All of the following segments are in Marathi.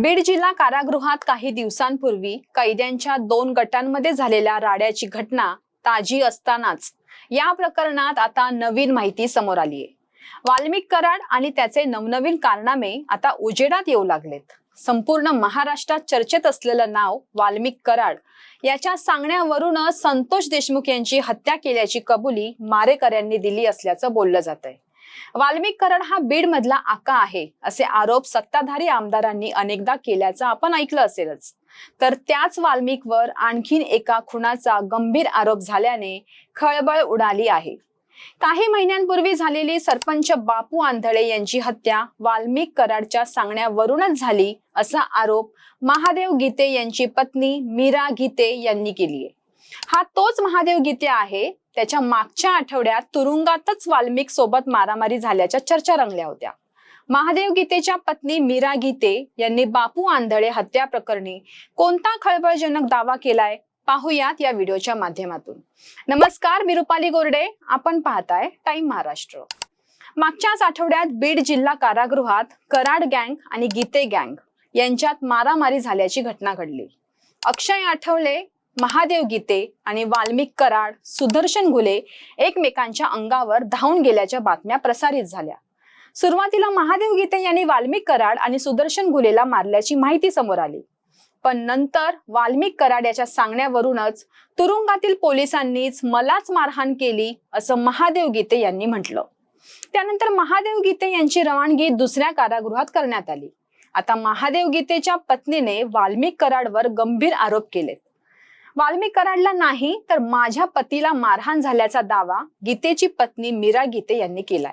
बीड जिल्हा कारागृहात काही दिवसांपूर्वी कैद्यांच्या दोन गटांमध्ये झालेल्या राड्याची घटना ताजी असतानाच या प्रकरणात आता नवीन माहिती समोर आली आहे वाल्मिक कराड आणि त्याचे नवनवीन कारनामे आता उजेडात येऊ लागलेत. संपूर्ण महाराष्ट्रात चर्चेत असलेलं नाव वाल्मिक कराड याच्या सांगण्यावरूनच संतोष देशमुख यांची हत्या केल्याची कबुली मारेकऱ्यांनी दिली असल्याचं बोललं जात आहे वाल्मिक कराड हा बीड मधला आका आहे असे आरोप सत्ताधारी आमदारांनी अनेकदा केल्याचं आपण ऐकलं असेलच. तर त्याच वाल्मिकवर आणखीन एका खुनाचा गंभीर आरोप झाल्याने खळबळ उडाली आहे. काही महिन्यांपूर्वी झालेली सरपंच बापू आंधळे यांची हत्या वाल्मिक कराडच्या सांगण्यावरूनच झाली असा आरोप महादेव गीते यांची पत्नी मीरा गीते यांनी केली आहे हा तोच महादेव गीते आहे त्याच्या मागच्या आठवड्यात तुरुंगातच वाल्मिक सोबत मारामारी झाल्याच्या चर्चा रंगल्या होत्या. महादेव गीतेच्या पत्नी मीरा गीते यांनी बापू आंधळे हत्या प्रकरणी कोणता खळबळजनक दावा केलाय पाहुयात या व्हिडिओच्या माध्यमातून. नमस्कार मी रुपाली गोरडे. आपण पाहताय टाइम महाराष्ट्र. मागच्याच आठवड्यात बीड जिल्हा कारागृहात कराड गँग आणि गीते गँग यांच्यात मारामारी झाल्याची घटना घडली. अक्षय आठवले महादेव गीते आणि वाल्मिक कराड सुदर्शन घुले एकमेकांच्या अंगावर धावून गेल्याच्या बातम्या प्रसारित झाल्या. सुरुवातीला महादेव गीते यांनी वाल्मिक कराड आणि सुदर्शन घुलेला मारल्याची माहिती समोर आली. पण नंतर वाल्मिक कराड याच्या सांगण्यावरूनच तुरुंगातील पोलिसांनीच मलाच मारहाण केली असं महादेव गीते यांनी म्हटलं. त्यानंतर महादेव गीते यांची रवानगी दुसऱ्या कारागृहात करण्यात आली. आता महादेव गीतेच्या पत्नीने वाल्मिक कराडवर गंभीर आरोप केलेत. वाल्मिक कराडला नाही तर माझ्या पतीला मारहाण झाल्याचा दावा गीतेची पत्नी मीरा गीते यांनी केलाय.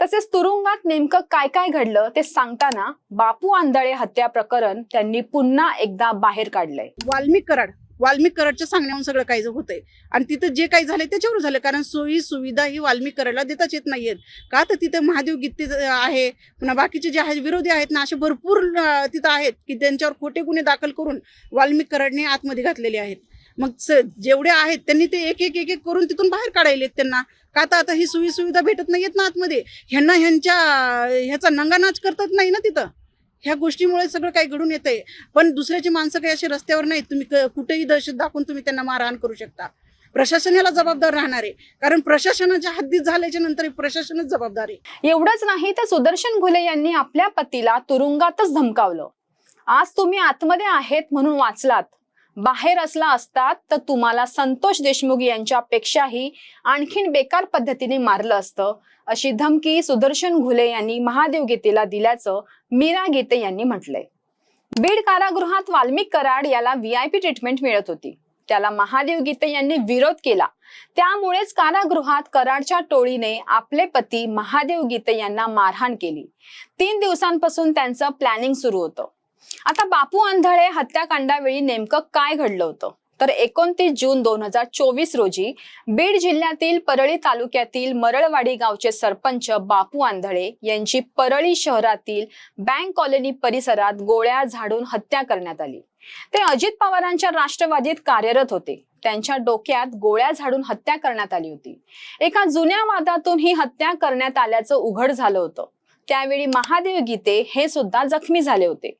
तसेच तुरुंगात नेमकं काय काय घडलं ते सांगताना बापू आंधळे हत्या प्रकरण त्यांनी पुन्हा एकदा बाहेर काढलंय. वाल्मिक कराड वाल्मिक कराडच्या सांगण्याहून सगळं काही होतंय. आणि तिथं जे काही झालं त्याच्यावर झालं कारण सोयी सुविधा ही वाल्मिक कराडला देताच येत नाहीयेत. का तर तिथं महादेव गीते आहे पुन्हा बाकीचे जे आहेत विरोधी आहेत ना असे भरपूर तिथं आहेत की त्यांच्यावर खोटे गुन्हे दाखल करून वाल्मिक कराडने आतमध्ये घातलेले आहेत. मग स- जेवढे आहेत त्यांनी ते एक एक एक एक करून तिथून बाहेर काढायलेत त्यांना. का तर आता ही सुविधा भेटत नाहीयेत ना आतमध्ये. ह्यांना ह्यांच्या ह्याचा नंगानाच करतात नाही ना तिथं. ह्या गोष्टीमुळे सगळं काही घडून येतंय. पण दुसऱ्याची माणसं काही असे रस्त्यावर नाहीत. तुम्ही कुठेही दहशत दाखवून तुम्ही त्यांना मारहाण करू शकता. प्रशासन याला जबाबदार राहणार आहे. कारण प्रशासनाच्या हद्दीत झाल्याच्यानंतर प्रशासनच जबाबदार आहे. एवढंच नाही तर सुदर्शन घुले यांनी आपल्या पतीला तुरुंगातच धमकावलं. आज तुम्ही आतमध्ये आहेत म्हणून वाचलात. बाहेर असला असतात तर तुम्हाला संतोष देशमुख यांच्यापेक्षाही आणखीन बेकार पद्धतीने मारलं असतं. अशी धमकी सुदर्शन घुले यांनी महादेव गीतेला दिल्याचं मीरा गीते यांनी म्हटलंय. बीड कारागृहात वाल्मिक कराड याला व्हीआयपी ट्रीटमेंट मिळत होती. त्याला महादेव गीते यांनी विरोध केला. त्यामुळेच कारागृहात कराडच्या टोळीने आपले पती महादेव गीते यांना मारहाण केली. तीन दिवसांपासून त्यांचं प्लॅनिंग सुरू होतं. आता बापू आंधळे हत्याकांडावेळी नेमकं काय घडलं होतं? तर एकोणतीस जून दोन हजार चोवीस रोजी बीड जिल्ह्यातील परळी तालुक्यातील मरळवाडी गावचे सरपंच बापू आंधळे यांची परळी शहरातील बँक कॉलनी परिसरात गोळ्या झाडून हत्या करण्यात आली. ते अजित पवारांच्या राष्ट्रवादीत कार्यरत होते. त्यांच्या डोक्यात गोळ्या झाडून हत्या करण्यात आली होती. एका जुन्या वादातून ही हत्या करण्यात आल्याचं उघड झालं होतं. त्यावेळी महादेव गीते हे सुद्धा जखमी झाले होते.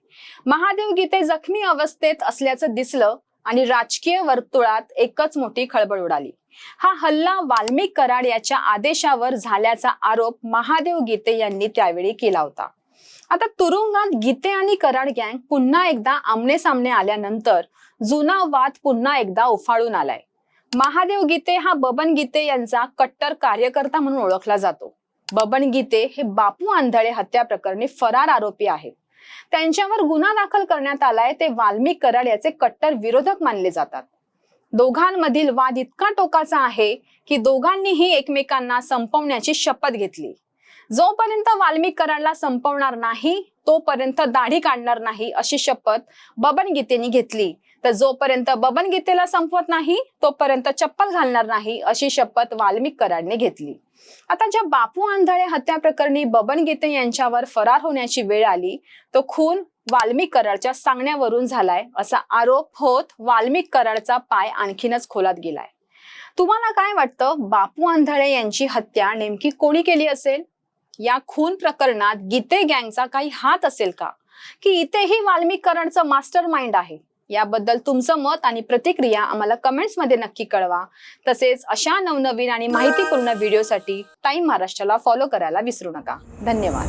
महादेव गीते जखमी अवस्थेत असल्याचं दिसलं आणि राजकीय वर्तुळात एकच मोठी खळबळ उडाली. हा हल्ला वाल्मिक कराड याच्या आदेशावर झाल्याचा आरोप महादेव गीते यांनी त्यावेळी केला होता. आता तुरुंगात गीते आणि कराड गँग पुन्हा एकदा आमने सामने आल्यानंतर जुना वाद पुन्हा एकदा उफाळून आलाय. महादेव गीते हा बबन गीते यांचा कट्टर कार्यकर्ता म्हणून ओळखला जातो. बबन गीते हे बापू आंधळे हत्या प्रकरणी फरार आरोपी आहेत. त्यांच्यावर गुन्हा दाखल करण्यात आलाय ते वाल्मिक कराड याचे कट्टर विरोधक मानले जातात. दोघांमधील वाद इतका टोकाचा आहे की दोघांनीही एकमेकांना संपवण्याची शपथ घेतली. जोपर्यंत वाल्मिकरणला संपवणार नाही तोपर्यंत दाढी काढणार नाही अशी शपथ बबन गीतेने घेतली. तर जोपर्यंत बबन गीतेला संपवत नाही तोपर्यंत चप्पल घालणार नाही अशी शपथ वाल्मिक घेतली. आता ज्या बापू आंधळे हत्या प्रकरणी बबन गीते यांच्यावर फरार होण्याची वेळ आली तो खून वाल्मिक कराडच्या सांगण्यावरून झालाय असा आरोप होत वाल्मिक कराडचा पाय आणखीनच खोलात गेलाय. तुम्हाला काय वाटतं? बापू आंधळे यांची हत्या नेमकी कोणी केली असेल? या खून प्रकरणात गीते गँगचा काही हात असेल का? की इथेही वाल्मीकरणचं मास्टर माइंड आहे? याबद्दल तुमचं मत आणि प्रतिक्रिया आम्हाला कमेंट्समध्ये नक्की कळवा. तसेच अशा नवनवीन आणि माहितीपूर्ण व्हिडिओसाठी टाइम महाराष्ट्राला फॉलो करायला विसरू नका. धन्यवाद.